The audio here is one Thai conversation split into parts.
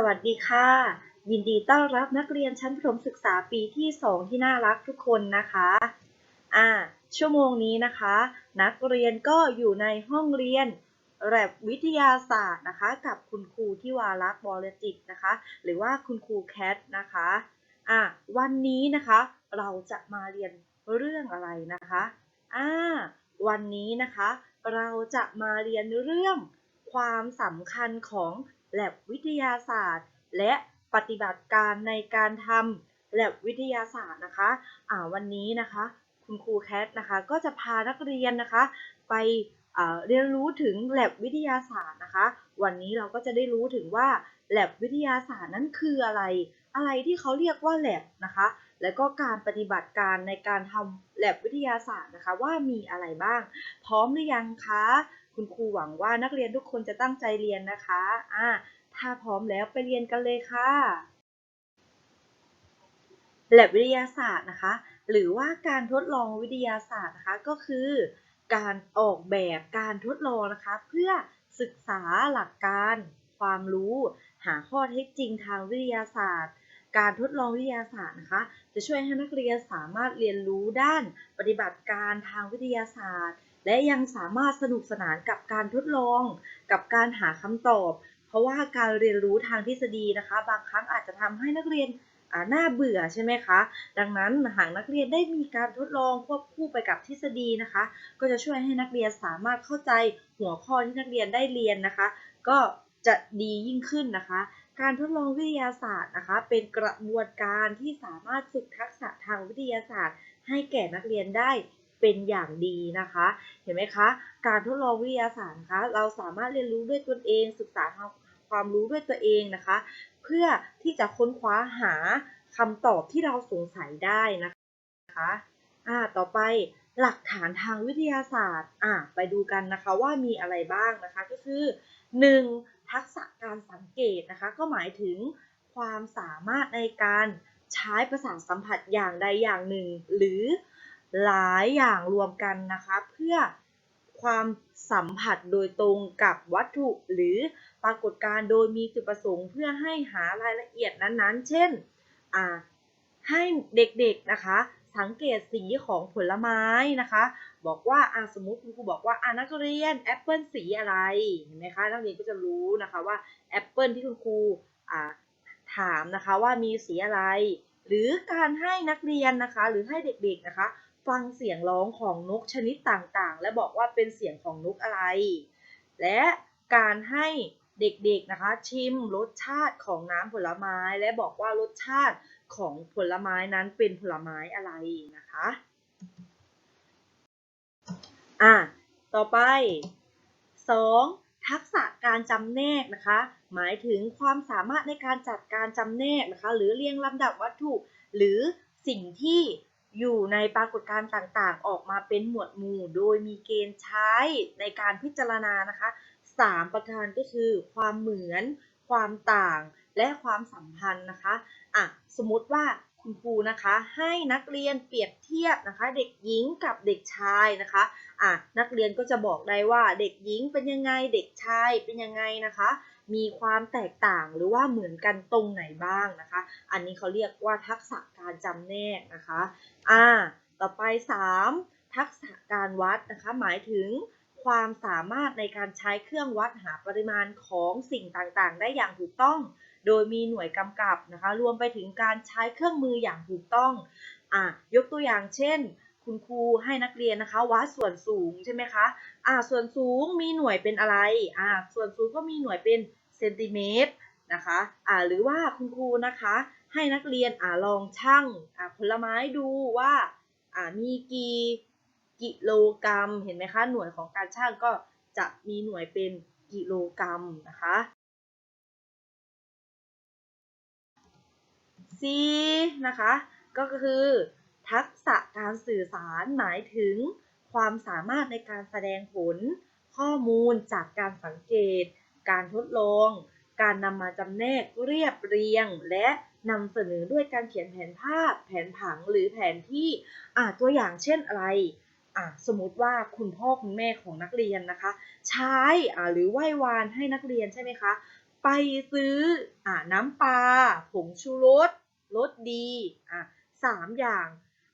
สวัสดีค่ะ ยินดีต้อนรับนักเรียนชั้นประถมศึกษาปีที่ 2 ที่น่ารักทุกคนนะคะอ่าชั่วโมงนี้นะคะ นักเรียนก็อยู่ในห้องเรียนแลบวิทยาศาสตร์นะคะ กับคุณครูที่วารักษ์บรจิตนะคะ หรือว่าคุณครูแคทนะคะอ่าวันนี้นะคะ เราจะมาเรียนเรื่องอะไรนะคะอ่าวันนี้นะคะ เราจะมาเรียนเรื่องความสำคัญของ แลบวิทยาศาสตร์ และปฏิบัติการในการทำแลบวิทยาศาสตร์นะคะอ่าวันนี้นะคะ คุณครูแคทนะคะ ก็จะพานักเรียนนะคะ ไปเรียนรู้ถึงแลบวิทยาศาสตร์นะคะ วันนี้เราก็จะได้รู้ถึงว่าแลบวิทยาศาสตร์นั้นคืออะไร อะไรที่เขาเรียกว่าแลบนะคะ แล้วก็การปฏิบัติการในการทำแลบวิทยาศาสตร์นะคะ ว่ามีอะไรบ้าง พร้อมหรือยังคะ คุณครูหวังว่านักเรียนทุกคนจะตั้งใจเรียนนะคะอ่าถ้าพร้อมแล้วไปเรียนกันเลยค่ะ แลบวิทยาศาสตร์นะคะ หรือว่าการทดลองวิทยาศาสตร์นะคะก็คือ การออกแบบการทดลองนะคะ เพื่อศึกษาหลักการความรู้ หาข้อเท็จจริงทางวิทยาศาสตร์ การทดลองวิทยาศาสตร์นะคะ จะช่วยให้นักเรียนสามารถเรียนรู้ด้านปฏิบัติการทางวิทยาศาสตร์ และยังสามารถสนุกสนานกับการทดลอง กับการหาคำตอบ เพราะว่าการเรียนรู้ทางทฤษฎีนะคะ บางครั้งอาจจะทำให้นักเรียนน่าเบื่อใช่ไหมคะ ดังนั้นหากนักเรียนได้มีการทดลองควบคู่ไปกับทฤษฎีนะคะ ก็จะช่วยให้นักเรียนสามารถเข้าใจหัวข้อที่นักเรียนได้เรียนนะคะ ก็จะดียิ่งขึ้นนะคะ การทดลองวิทยาศาสตร์นะคะ เป็นกระบวนการที่สามารถฝึกทักษะทางวิทยาศาสตร์ ให้แก่นักเรียนได้ เป็นอย่างดีนะคะ เห็นไหมคะ การทดลองวิทยาศาสตร์นะคะ เราสามารถเรียนรู้ด้วยตนเอง ศึกษาความรู้ด้วยตัวเองนะคะ เพื่อที่จะค้นคว้าหาคำตอบที่เราสงสัยได้นะคะอ่าต่อไปหลักฐานทางวิทยาศาสตร์อ่าไปดูกันนะคะว่ามีอะไรบ้างนะคะก็คือ 1. ทักษะการสังเกตนะคะ ก็หมายถึงความสามารถในการใช้ประสาทสัมผัสอย่างใดอย่างหนึ่ง หรือ หลายอย่างรวมกันนะคะ เพื่อความสัมผัสโดยตรงกับวัตถุหรือปรากฏการณ์โดยมีจุดประสงค์เพื่อให้หารายละเอียดนั้นๆ เช่น ให้เด็กๆนะคะ สังเกตสีของผลไม้นะคะ บอกว่าอาสมมติคุณครูบอกว่าอานักเรียนแอปเปิลสีอะไรเห็นไหมคะนักเรียนก็จะรู้นะคะว่าแอปเปิลที่คุณครูถามนะคะว่ามีสีอะไร หรือการให้นักเรียนนะคะ หรือให้เด็กๆนะคะ ฟังเสียงร้องของนกชนิดต่างๆ และบอกว่าเป็นเสียงของนกอะไร และการให้เด็กๆนะคะ ชิมรสชาติของน้ำผลไม้ และบอกว่ารสชาติของผลไม้นั้นเป็นผลไม้อะไรนะคะอะต่อไป 2. ทักษะการจำแนกนะคะ หมายถึงความสามารถในการจัดการจำแนกนะคะ หรือเรียงลำดับวัตถุ หรือสิ่งที่ อยู่ในปรากฏการณ์ต่างๆ ออกมาเป็นหมวดหมู่ โดยมีเกณฑ์ใช้ในการพิจารณานะคะ 3 ประการก็คือ ความเหมือน ความต่าง และความสัมพันธ์นะคะอะสมมติว่าคุณครูนะคะให้นักเรียนเปรียบเทียบนะคะ เด็กหญิงกับเด็กชายนะคะอะนักเรียนก็จะบอกได้ว่าเด็กหญิงเป็นยังไงเด็กชายเป็นยังไงนะคะ มีความแตกต่างหรือว่าเหมือนกันตรงไหนบ้างนะคะ อันนี้เขาเรียกว่าทักษะการจำแนกนะคะอ่าต่อไป 3 ทักษะการวัดนะคะ หมายถึงความสามารถในการใช้เครื่องวัดหาปริมาณของสิ่งต่างๆ ได้อย่างถูกต้อง โดยมีหน่วยกำกับนะคะ รวมไปถึงการใช้เครื่องมืออย่างถูกต้องอะยกตัวอย่างเช่น คุณครูให้นักเรียนนะคะวัดส่วนสูงใช่ไหมคะอ่าส่วนสูงมีหน่วยเป็นอะไรอ่าส่วนสูงก็มีหน่วยเป็น เซนติเมตรนะคะอ่าหรือว่าคุณครูนะคะ ให้นักเรียนอ่าลองชั่งอ่าผลไม้ดูว่าอ่ามีกี่กิโลกรัม เห็นไหมคะ หน่วยของการชั่งก็จะมีหน่วยเป็นกิโลกรัมนะคะ C นะคะ ก็คือ ทักษะการสื่อสารหมายถึงความสามารถในการแสดงผล ข้อมูลจากการสังเกต การทดลอง การนำมาจำแนกเรียบเรียง และนำเสนอด้วยการเขียนแผนภาพ แผนผังหรือแผนที่อ่าตัวอย่างเช่นอะไรอ่าสมมติว่าคุณพ่อคุณแม่ของนักเรียนนะคะ ใช้อ่าหรือไหว้วานให้นักเรียนใช่ไหมคะไปซื้ออ่าน้ำปลาผงชูรสรสดีอะสามอย่าง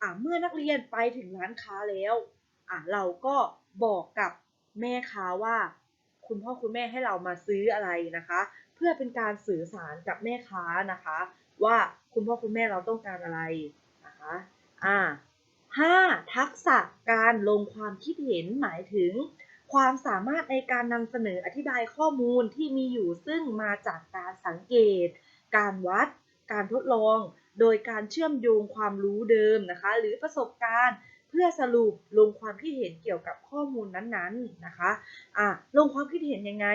อะเมื่อนักเรียนไปถึงร้านค้าแล้วอะเราก็บอกกับแม่ค้าว่า คุณพ่อคุณแม่ให้เรามาซื้ออะไรนะคะ เพื่อเป็นการสื่อสารกับแม่ค้านะคะ ว่าคุณพ่อคุณแม่เราต้องการอะไรนะคะอ่าห้าทักษะการลงความคิดเห็นหมายถึง ความสามารถในการนำเสนออธิบายข้อมูลที่มีอยู่ซึ่งมาจากการสังเกต การวัด การทดลอง โดยการเชื่อมโยงความรู้เดิมนะคะ หรือประสบการณ์ เพื่อสรุปลงความคิดเห็นเกี่ยวกับข้อมูลนั้นๆนะคะอะลงความคิดเห็นยังไง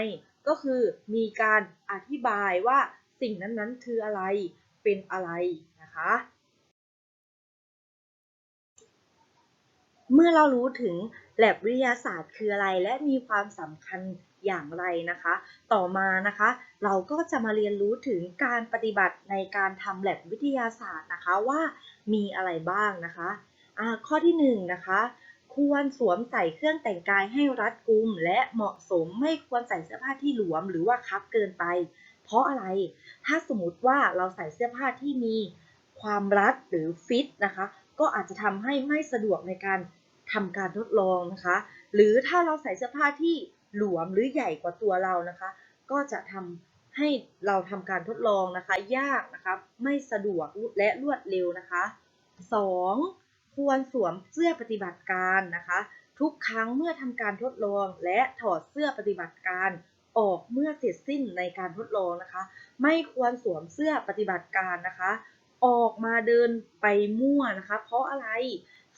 ก็คือมีการอธิบายว่าสิ่งนั้นๆ คืออะไรเป็นอะไรนะคะเมื่อเรารู้ถึงแลบวิทยาศาสตร์คืออะไร และมีความสำคัญอย่างไรนะคะ ต่อมานะคะ เราก็จะมาเรียนรู้ถึงการปฏิบัติในการทำแลบวิทยาศาสตร์นะคะว่ามีอะไรบ้างนะคะ ข้อที่1นงนะคะควรสวมใส่เครื่องแต่งกายให้รัดกุม และเหมาะสมไม่ควรใส่เสื้อผ้าที่หลวมหรือว่าคับเกินไป เพราะอะไร ถ้าสมมติว่าเราใส่เสื้อผ้าที่มีความรัดหรือฟิตนะคะ ก็อาจจะทำให้ไม่สะดวกในการทำการทดลองนะคะ หรือถ้าเราใส่เสื้อผ้าที่หลวมหรือใหญ่กว่าตัวเรานะคะ ก็จะทำให้เราทำการทดลองนะคะ ยากนะคะ ไม่สะดวกและรวดเร็วนะคะ 2. ควรสวมเสื้อปฏิบัติการนะคะ ทุกครั้งเมื่อทำการทดลองและถอดเสื้อปฏิบัติการออกเมื่อเสร็จสิ้นในการทดลองนะคะ ไม่ควรสวมเสื้อปฏิบัติการนะคะ ออกมาเดินไปมั่วนะคะ เพราะอะไร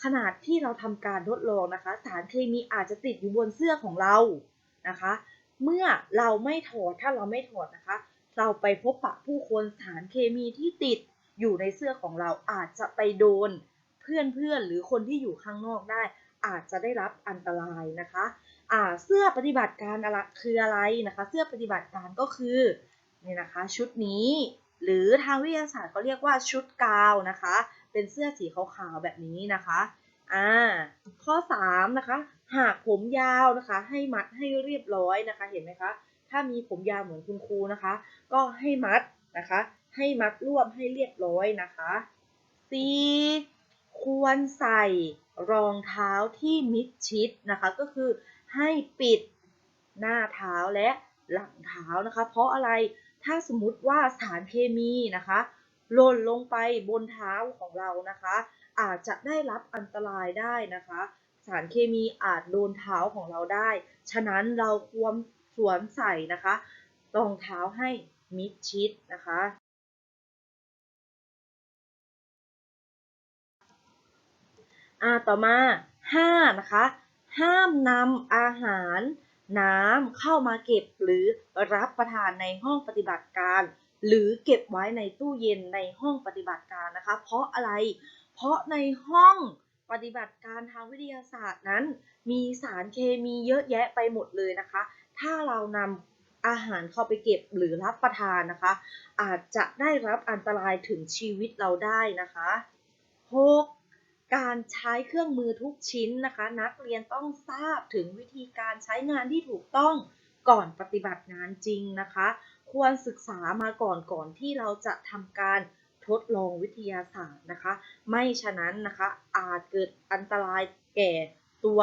ขนาดที่เราทำการทดลองนะคะ สารเคมีอาจจะติดอยู่บนเสื้อของเรานะคะ เมื่อเราไม่ถอดถ้าเราไม่ถอดนะคะ เราไปพบปะผู้คนสารเคมีที่ติดอยู่ในเสื้อของเราอาจจะไปโดน เพื่อนหรือคนที่อยู่ข้างนอกได้ อาจจะได้รับอันตรายนะคะอ่าเสื้อปฏิบัติการอะไรคืออะไรนะคะ เสื้อปฏิบัติการก็คือเนี่ยนะคะชุดนี้หรือทางวิทยาศาสตร์เขาเรียกว่าชุดกาวนะคะ เป็นเสื้อสีขาวๆแบบนี้นะคะอ่าข้อ3นะคะหากผมยาวนะคะ ให้มัดให้เรียบร้อยนะคะ เห็นไหมคะ ถ้ามีผมยาวเหมือนคุณครูนะคะ ก็ให้มัดนะคะ ให้มัดรวบให้เรียบร้อยนะคะ C ควรใส่รองเท้าที่มิดชิดนะคะก็คือให้ปิดหน้าเท้าและหลังเท้านะคะ เพราะอะไรถ้าสมมติว่าสารเคมีนะคะหล่นลงไปบนเท้าของเรานะคะ อาจจะได้รับอันตรายได้นะคะ สารเคมีอาจโดนเท้าของเราได้ ฉะนั้นเราควรสวมใส่นะคะรองเท้าให้มิดชิดนะคะ อ่าต่อมา5นะคะห้ามนำอาหารน้ำเข้ามาเก็บหรือรับประทานในห้องปฏิบัติการ หรือเก็บไว้ในตู้เย็นในห้องปฏิบัติการนะคะ เพราะอะไร เพราะในห้องปฏิบัติการทางวิทยาศาสตร์นั้น มีสารเคมีเยอะแยะไปหมดเลยนะคะ ถ้าเรานำอาหารเข้าไปเก็บหรือรับประทานนะคะ อาจจะได้รับอันตรายถึงชีวิตเราได้นะคะ 6. การใช้เครื่องมือทุกชิ้นนะคะ นักเรียนต้องทราบถึงวิธีการใช้งานที่ถูกต้องก่อนปฏิบัติงานจริงนะคะ ควรศึกษามาก่อนก่อนที่เราจะทำการทดลองวิทยาศาสตร์นะคะ ไม่ฉะนั้นนะคะอาจเกิดอันตรายแก่ตัว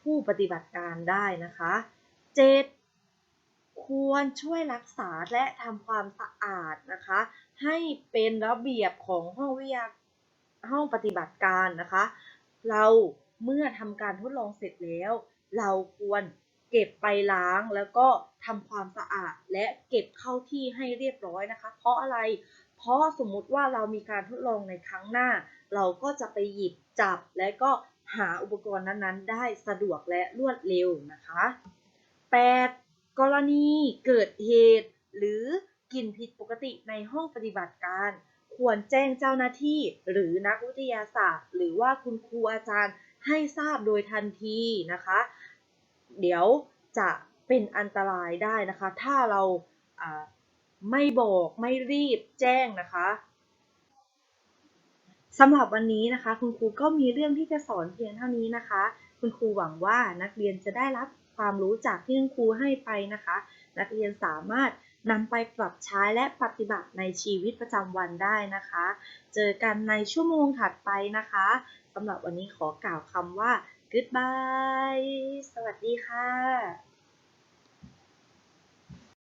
ผู้ปฏิบัติการได้นะคะ 7. ควรช่วยรักษาและทำความสะอาดนะคะ ให้เป็นระเบียบของห้องวิทยา ห้องปฏิบัติการนะคะ เราเมื่อทำการทดลองเสร็จแล้ว เราควรเก็บไปล้างแล้วก็ทำความสะอาดและเก็บเข้าที่ให้เรียบร้อยนะคะ เพราะอะไร เพราะสมมุติว่าเรามีการทดลองในครั้งหน้า เราก็จะไปหยิบจับและก็หาอุปกรณ์นั้นๆ ได้สะดวกและรวดเร็วนะคะ 8. กรณีเกิดเหตุ หรือกลิ่นผิดปกติในห้องปฏิบัติการ ควรแจ้งเจ้าหน้าที่ หรือนักวิทยาศาสตร์ หรือว่าคุณครูอาจารย์ให้ทราบโดยทันทีนะคะ เดี๋ยวจะเป็นอันตรายได้นะคะ ถ้าเราไม่บอกไม่รีบแจ้งนะคะสำหรับวันนี้นะคะ คุณครูก็มีเรื่องที่จะสอนเพียงเท่านี้นะคะ คุณครูหวังว่านักเรียนจะได้รับความรู้จากที่คุณครูให้ไปนะคะ นักเรียนสามารถ นำไปปรับใช้และปฏิบัติในชีวิตประจำวันได้นะคะ เจอกันในชั่วโมงถัดไปนะคะสำหรับวันนี้ขอกล่าวคำว่า goodbye สวัสดีค่ะ